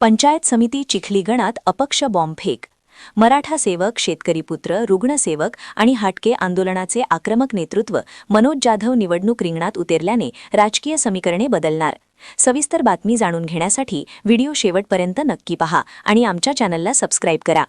पंचायत समिती चिखली गणात अपक्ष बॉम्बफेक मराठा सेवक शेतकरी पुत्र रुग्णसेवक आणि हाटके आंदोलनाचे आक्रमक नेतृत्व मनोज जाधव निवडणूक रिंगणात उतरल्याने राजकीय समीकरणे बदलणार. सविस्तर बातमी जाणून घेण्यासाठी व्हिडिओ शेवटपर्यंत नक्की पहा आणि आमच्या चॅनलला सबस्क्राईब करा.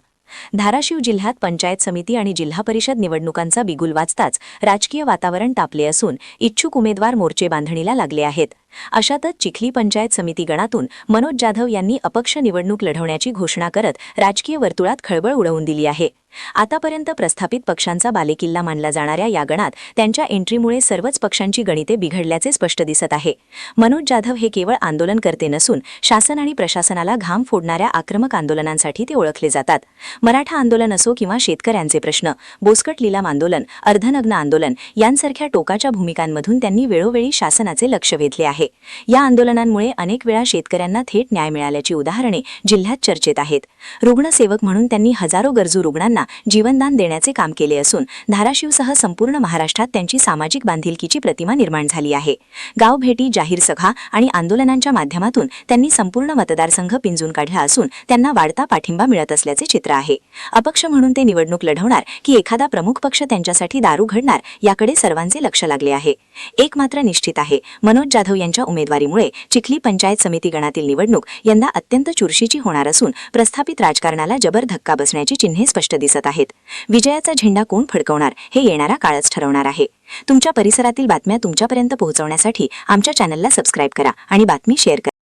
धाराशिव जिल्ह्यात पंचायत समिती आणि जिल्हा परिषद निवडणुकांचा बिगुल वाचताच राजकीय वातावरण तापले असून इच्छुक उमेदवार मोर्चे बांधणीला लागले आहेत. अशातच चिखली पंचायत समिती गणातून मनोज जाधव यांनी अपक्ष निवडणूक लढवण्याची घोषणा करत राजकीय वर्तुळात खळबळ उडवून दिली आहे. आतापर्यंत प्रस्थापित पक्षांचा बालेकिल्ला मानला जाणाऱ्या या गणात त्यांच्या एंट्रीमुळे सर्वच पक्षांची गणिते बिघडल्याचे स्पष्ट दिसत आहे. मनोज जाधव हे केवळ आंदोलनकर्ते नसून शासन आणि प्रशासनाला घाम फोडणाऱ्या आक्रमक आंदोलनांसाठी ते ओळखले जातात. मराठा आंदोलन असो किंवा शेतकऱ्यांचे प्रश्न बोसकट लिलाम आंदोलन अर्धनग्न आंदोलन यांसारख्या टोकाच्या भूमिकांमधून त्यांनी वेळोवेळी शासनाचे लक्ष वेधले आहे. या आंदोलनांमुळे अनेक वेळा शेतकऱ्यांना थेट न्याय मिळाल्याची उदाहरणे जिल्ह्यात चर्चेत आहेत. रुग्णसेवक म्हणून त्यांनी हजारो गरजू रुग्णांना जीवनदान देण्याचे काम केले असून धाराशिवसह संपूर्ण महाराष्ट्रात त्यांची सामाजिक बांधिलकीची प्रतिमा निर्माण झाली आहे. गावभेटी जाहीर सभा आणि आंदोलनांच्या माध्यमातून त्यांनी संपूर्ण मतदारसंघ पिंजून काढला असून त्यांना वाढता पाठिंबा मिळत असल्याचे चित्र आहे. अपक्ष म्हणून ते निवडणूक लढवणार की एखादा प्रमुख पक्ष त्यांच्यासाठी दारू घडणार याकडे सर्वांचे लक्ष लागले आहे. एक मात्र निश्चित आहे. मनोज जाधव यांच्या उमेदवारीमुळे चिखली पंचायत समिती गणातील निवडणूक यंदा अत्यंत चुरशीची होणार असून प्रस्थापित राजकारणाला जबर धक्का बसण्याची चिन्हे स्पष्ट दिसत आहेत. विजयाचा झेंडा कोण फडकवणार हे येणारा काळच ठरवणार आहे. तुमच्या परिसरातील बातम्या तुमच्यापर्यंत पोहोचवण्यासाठी आमच्या चॅनलला सबस्क्राईब करा आणि बातमी शेअर करा.